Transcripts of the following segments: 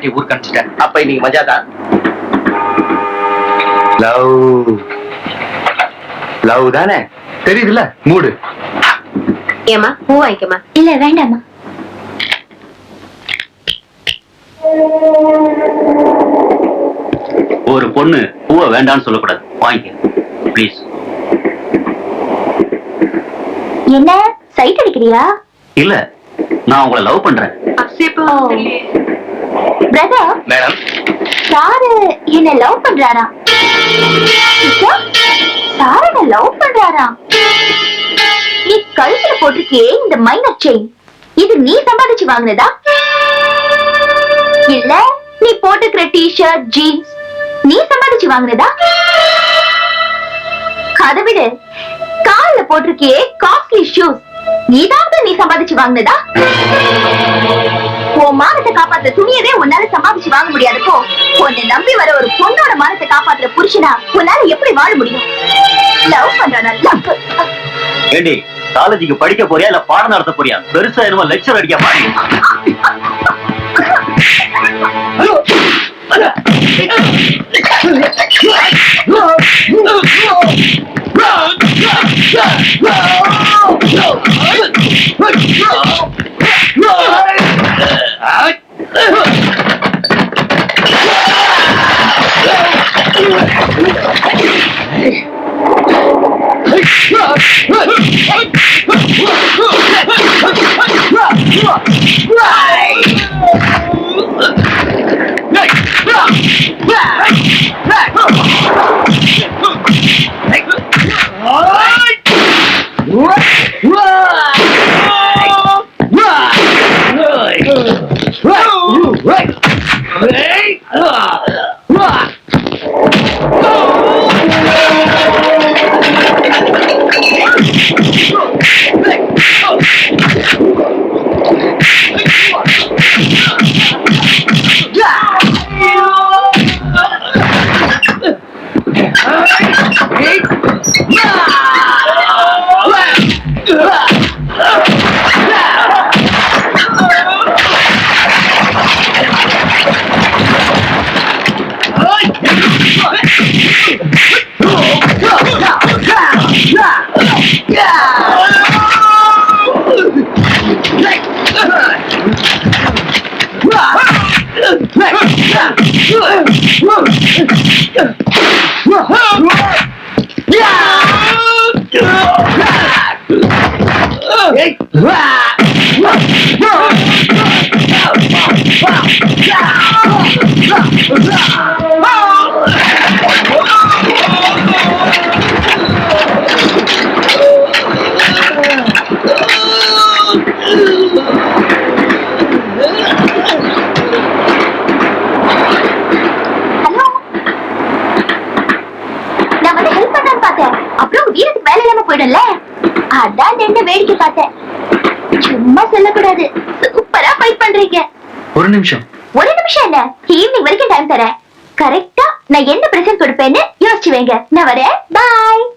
பொட்டாட்டி ஊருக்கு அனுப்பிச்சிட்டேன். அப்ப இன்னைக்கு மஜா தான் லவ். லவ் தானே? தெரியுதுல்ல? மூடு. ஏமா பூ வாங்கிக்கமா இல்ல வேண்டாமா ஒரு பொண்ணு பூவை வேண்டாம்னு சொல்லக்கூடாது. வாங்கிக்க. ப்ளீஸ் என்ன? சைட் அடிக்கிறியா? இல்ல நான் உங்களை லவ் பண்றேன். பிரதர் மேடம் சாரு என்ன லவ் பண்றாரா? சாரு என்ன லவ் பண்றாரா? நீ கழுத்துல போட்டிருக்கியே இந்த மைனர் செயின் இது நீ சம்பாதிச்சு வாங்குனதா? இல்ல நீ போட்டுக்கிற டி ஷர்ட் ஜீன்ஸ் நீ சம்பாதிச்சு வாங்குனதா? அதை விடு. கால்ல போட்டிருக்கியே காஸ்ட்லி ஷூஸ் நீதான் நீ சம்பாதிச்சு வாங்குனதா? உன் மானத்தை காப்பாத்துற துணியவே உன்னால சம்பாதிச்சு வாங்க முடியாதப்போ உன்னை நம்பி வர ஒரு பொண்ணோட மானத்தை காப்பாத்துற புருஷனா உன்னால எப்படி வாழ முடியும்? லவ் பண்றானா லவ் ஏண்டி காலேஜுக்கு படிக்க போறியா இல்ல பாடம் நடத்த போறியா? பெருசா என்னமோ லெக்சர் அடிக்க பாரு Yeah! நின்று வேடிக்கை பார்த்தேன் சும்மா சொல்லக்கூடாது. சூப்பரா ஃபைட் பண்றீங்க. ஒரு நிமிஷம். ஒரு நிமிஷம் என்ன ஈவினிங் வரைக்கும் டைம் தரேன். கரெக்டா நான் என்ன பிரசன்ட் கொடுப்பேன்னு யோசிச்சு வைங்க. நான் வரேன். பாய்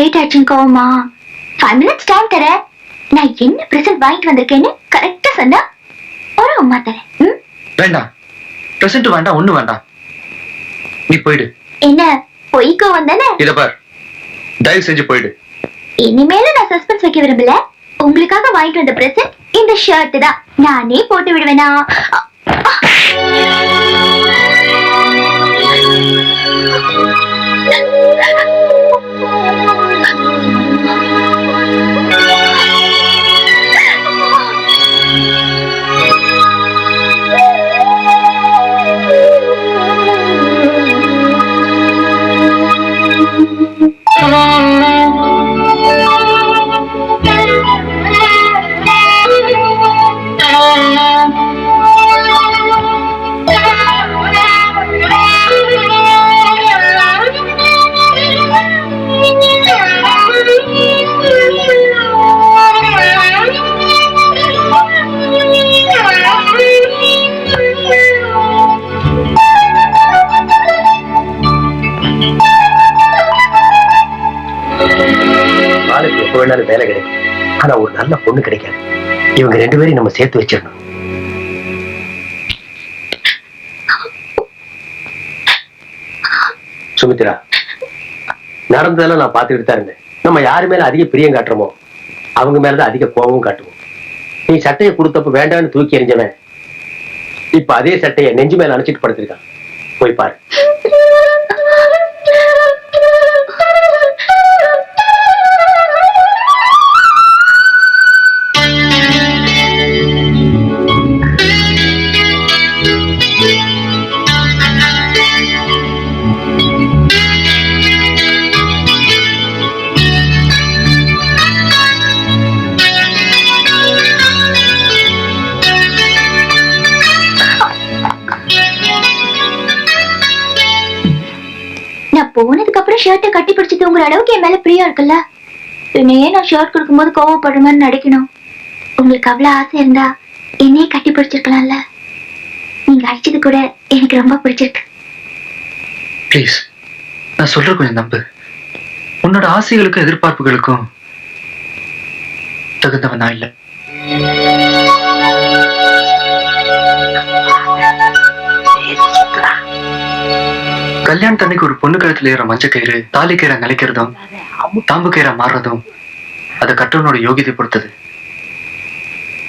லேட் ஆச்சுன்னு கோவமா ஃபைவ் மினிட்ஸ் டைம் தரேன். நான் என்ன பிரசன்ட் வாங்கிட்டு வந்திருக்கேன்னு கரெக்டா சொன்னா ஒரு அம்மா தரேன்? வேண்டாம். பிரசன்ட் வேண்டாம் ஒண்ணு வேண்டாம். நீ போயிடு. என்ன பொய்க்கோ வந்தானே? இத பார். தயவு செஞ்சு போயிடு. இனிமேல நான் சஸ்பென்ஸ் வைக்க விரும்பல. உங்களுக்காக வாங்கிட்டு வந்த பிரசன்ட் இந்த ஷர்ட் தான். நானே போட்டு விடுவேனா? ஆளுக்கு எப்ப வேணாலும் வேலை கிடைக்கும். ஆனா ஒரு நல்ல பொண்ணு கிடைக்காது. இவங்க ரெண்டு பேரையும் நம்ம சேர்த்து வச்சிடணும். சுமித்ரா நடந்ததெல்லாம் நான் பார்த்துக்கிட்டு தான் இருந்தேன். நம்ம யாரு மேல அதிக பிரியம் காட்டுறோமோ அவங்க மேலதான் அதிக கோபமும் காட்டுவோம். நீ சட்டையை கொடுத்தப்ப வேண்டாம்னு தூக்கி எறிஞ்சவன் இப்ப அதே சட்டையை நெஞ்சு மேல அணைச்சிட்டு படுத்திருக்கான். போய் பாரு. போனதுக்கு அப்புறம் ஷர்ட்டை கட்டி பிடிச்சு தூங்குற அளவுக்கு என் மேல பிரியா இருக்குல்ல? என்னையே நான் ஷர்ட் கொடுக்கும்போது கோவப்படுற மாதிரி நடிக்கணும். உங்களுக்கு அவ்வளவு ஆசை இருந்தா என்னையே கட்டி பிடிச்சிருக்கலாம்ல? நீங்க அடிச்சது கூட எனக்கு ரொம்ப பிடிச்சிருக்கு. ப்ளீஸ் நான் சொல்ற கொஞ்சம் நம்பு. உன்னோட ஆசைகளுக்கும் எதிர்பார்ப்புகளுக்கும் தகுந்தவன் நான் இல்லை. கல்யாணத்தன்னைக்கு ஒரு பொண்ணு கழுத்துல ஏற மஞ்ச கயிறு தாலி கயிறை நிலைக்கிறதும் தாம்பு கயிறா மாறுறதும் அது கட்டவனோட யோகிதை பொறுத்தது.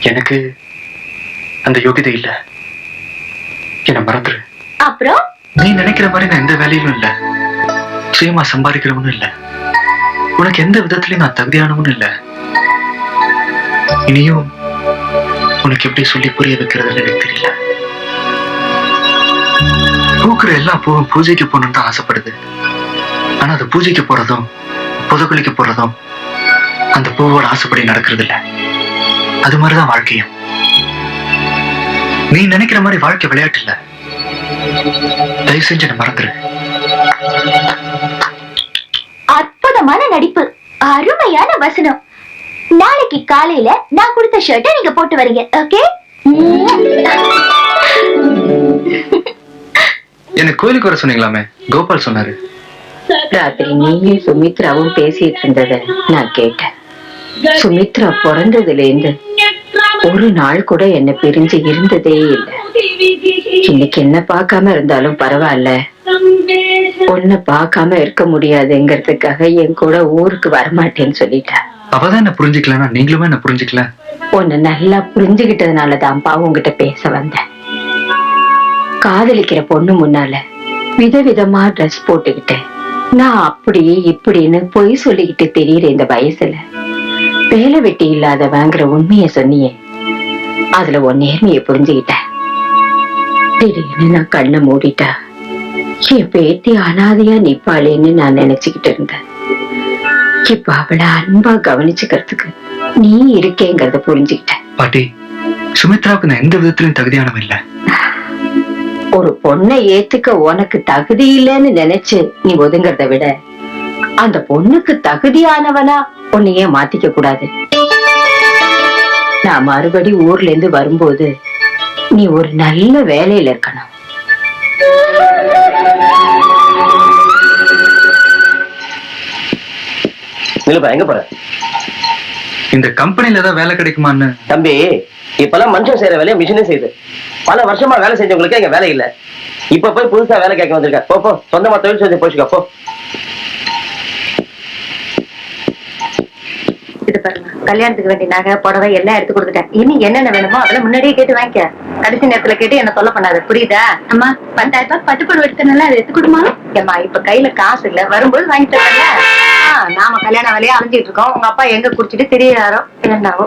எனக்கு அந்த யோகிதை இல்ல. என்னை மறந்துரு. அப்புறம்? நீ நினைக்கிற மாதிரி நான் எந்த வேலையிலும் இல்ல. சுயமா சம்பாதிக்கிறவனும் இல்ல. உனக்கு எந்த விதத்திலயும் நான் தகுதியானவனும் இல்ல. இனியும் உனக்கு எப்படி சொல்லி புரிய வைக்கிறதுன்னு எனக்கு தெரியல. பூக்குற எல்லா பூவும் பூஜைக்கு போகணும்னு தான் ஆசைப்படுது. ஆனா அது பூஜைக்கு போறதும் புதக்குழிக்கு போறதும் அந்த பூவோட ஆசைப்படி நடக்கிறது இல்ல அது மாதிரிதான் வாழ்க்கையும். நீ நினைக்கிற மாதிரி வாழ்க்கை விளையாட்டு இல்ல. தயவு செஞ்சு என்னை மறந்துரு. அற்புதமான நடிப்பு. அருமையான வசனம். நாளைக்கு காலையில நான் கொடுத்த ஷர்ட்டை நீங்க போட்டு வரீங்க ஓகே என்ன கோயிலுக்கு வர சொன்னீங்களாமே? கோபால் சொன்னாரு. ராத்திரி நீயும் சுமித்ராவும் பேசிட்டு இருந்தத நான் கேட்டேன். சுமித்ரா பிறந்ததுல இருந்து ஒரு நாள் கூட என்ன பிரிஞ்சு இருந்ததே இல்ல. இன்னைக்கு என்ன பார்க்காம இருந்தாலும் பரவாயில்ல. உன்னை பார்க்காம இருக்க முடியாதுங்கிறதுக்காக என் கூட ஊருக்கு வரமாட்டேன்னு சொல்லிட்டா. அவதான் என்ன புரிஞ்சுக்கலன்னா? நீங்களுமே என்ன புரிஞ்சுக்கல? உன்னை நல்லா புரிஞ்சுகிட்டதுனாலதான்ப்பா உன்கிட்ட பேச வந்தேன். காதலிக்கிற பொண்ணு முன்னால விதவிதமா ட்ரெஸ் போட்டுக்கிட்டு நான் அப்படி இப்படின்னு பொய் சொல்லிக்கிட்டு தெரியுற இந்த வயசுல. வேலை வெட்டி இல்லாதவங்கிற உண்மைய சொன்னியே. அதுல உன் நேர்மையை புரிஞ்சுக்கிட்டேன். திடீர்னு நான் கண்ணை மூடிட்டா என் பேத்தி அனாதையா நிப்பாளேன்னு நான் நினைச்சுக்கிட்டு இருந்தேன். இப்ப அவளை அன்பா கவனிச்சுக்கிறதுக்கு நீ இருக்கேங்கிறத புரிஞ்சுக்கிட்டேன். பாட்டி சுமித்ராவுக்கு நான் எந்த விதத்திலும் தகுதியானவன் இல்ல. ஒரு பொண்ணை ஏத்துக்க உனக்கு தகுதி இல்லைன்னு நினைச்சு நீ ஒதுங்கறத விட அந்த பொண்ணுக்கு தகுதியானவனா உன்னையே மாத்திக்க கூடாது. நான் மறுபடி ஊர்ல இருந்து வரும்போது நீ ஒரு நல்ல வேலையில இருக்கணும். நிலுப்பா எங்க போற? இந்த கம்பெனில ஏதாவது வேலை கிடைக்குமான்னு? தம்பி இப்பெல்லாம் மனுஷன் செய்யற வேலையை மிஷினே செய்யுது. பல வருஷமா வேலை செஞ்சவங்களுக்கு இங்க வேலை இல்ல. இப்ப போய் புதுசா வேலை கேட்க வந்திருக்க. போ போ சொந்தமா தொழில் செஞ்சு போச்சுக்க போ. இது பாருங்க கல்யாணத்துக்கு வேண்டிய நகை புடவை எல்லாம் எடுத்து கொடுத்துட்டேன். இனி என்னென்ன வேணுமோ அதெல்லாம் முன்னாடியே கேட்டு வாங்கிக்க. கடைசி நேரத்துல கேட்டு என்ன சொல்ல பண்ணாத புரியுதா? அம்மா பத்தாயிரம் ரூபாய் பட்டுப்படு எடுத்தனால அதை எடுத்து கொடுமா? ஏம்மா இப்ப கையில காசு இல்ல வரும்போது வாங்கி. தரல நாம கல்யாண வேலையா அலைஞ்சிட்டு இருக்கோம். உங்க அப்பா எங்க குடிச்சிட்டு திரியறாரோ? என்னவோ?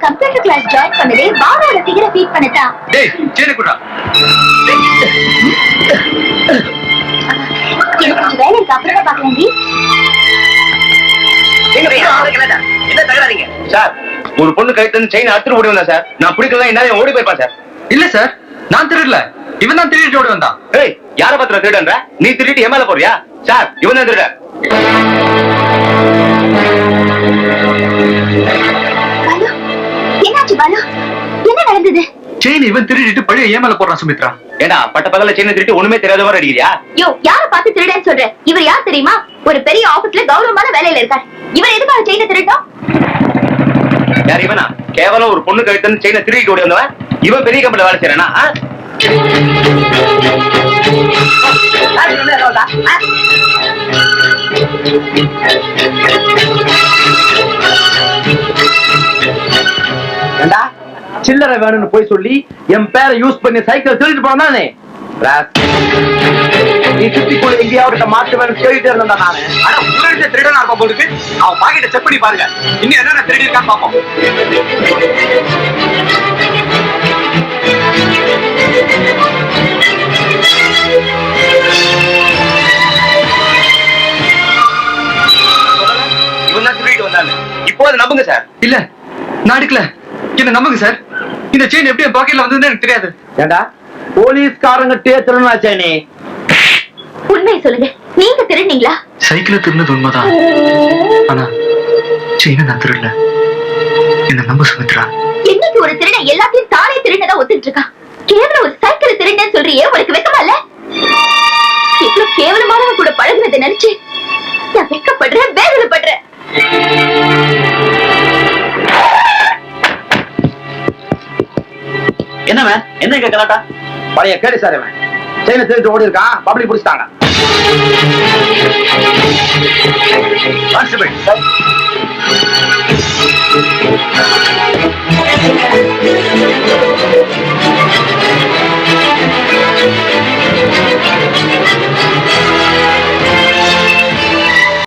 கம்ப்யூட்டர் கிளாஸ் ஜாயின் பண்ணதே பாபாவோட ஃபிகரை ஃபீட் பண்ணதான் டேய் செயினை இருக்கு அப்புறமா பாக்கலாண்டி என்ன தகராறீங்க சார் ஒரு பொண்ணு கழுத்து செயின் அத்துட்டு ஓடி வந்தா சார். நான் பிடிக்கலாம் என்ன ஓடி போயிருப்பேன் சார். இல்ல சார். நான் திருடல. இவன் தான் திருடிட்டு ஓடி வந்தான் ஏய் யார பத்திர திருடன்ற? நீ திருடிட்டு ஏமால போறியா? சார் இவன் தான் திருட. என்னாச்சு பாலு? என்ன நடந்தது? செயின் இவன் திருடிட்டு பழைய ஏமால போடுறான் சுமித்ரா? ஏடா பட்ட பகல செயின் திருட்டு ஒண்ணுமே தெரியாத மாதிரி அடிக்கிறியா? யோ யார பார்த்து திருடன்னு சொல்ற? இவர் யார் தெரியுமா? ஒரு பெரிய ஆபீஸ்ல கௌரவமான வேலையில இருக்கார். இவர் எதுக்காக செயினை திருட்டோம் யார் இவனா? கேவலம் ஒரு பொண்ணு கழுத்து செயினை திருடிட்டு ஓடி வந்தவன்? இவன் பெரிய கம்பெனில வேலை செய்யறானா? ஆ? சில்லறை வேணும்னு போய் சொல்லி என் பேரை யூஸ் பண்ணி சைக்கிள் திருடிட்டு போனானே நீ சுத்திக்குள்ள எங்கேயாவது மாட்டு வேணும் தேடிட்டு இருந்தா நானு. ஆனா உடனே திருடனா இருப்பான் போலுக்கு அவன் பாக்கெட்டை செக் பண்ணி பாருங்க. இன்னும் என்னென்ன திருடி இருக்கான்னு பாப்போம் இப்போ அதை நம்புங்க சார். இல்ல நான் எடுக்கல. என்ன நம்புங்க சார். இந்த செயின் எப்படி பாக்கெட்ல வந்ததுன்னு எனக்கு தெரியாது. ஏண்டா? போலீஸ்காரங்க தேத்துறனாச்சே நீ? உண்மையை சொல்லுங்க. நீங்க திருடுனீங்களா? சைக்கிளை திருடினது உண்மைதான். ஆனா செயினை நான் திருடல. என்ன நம்ப சுமித்ரா. என்னைக்கு ஒரு திருடன் எல்லாத்தையும் தானே திருடனதா ஒத்துட்டு இருக்கான் கேவலம் ஒரு சைக்கிள் திருடன் சொல்றியே உனக்கு வெக்கமா இல்ல? இவ்வளவு கேவலமானவன் கூட பழகுனதை நினைச்சு நான் வெக்கப்படுறேன் வேதனைப்படுறேன். என்னவ? என்ன இங்க பழைய கேடு சார் இவன். செயினை திருட்டு ஓடி இருக்கான் பப்ளிக் பிடிச்சிட்டாங்க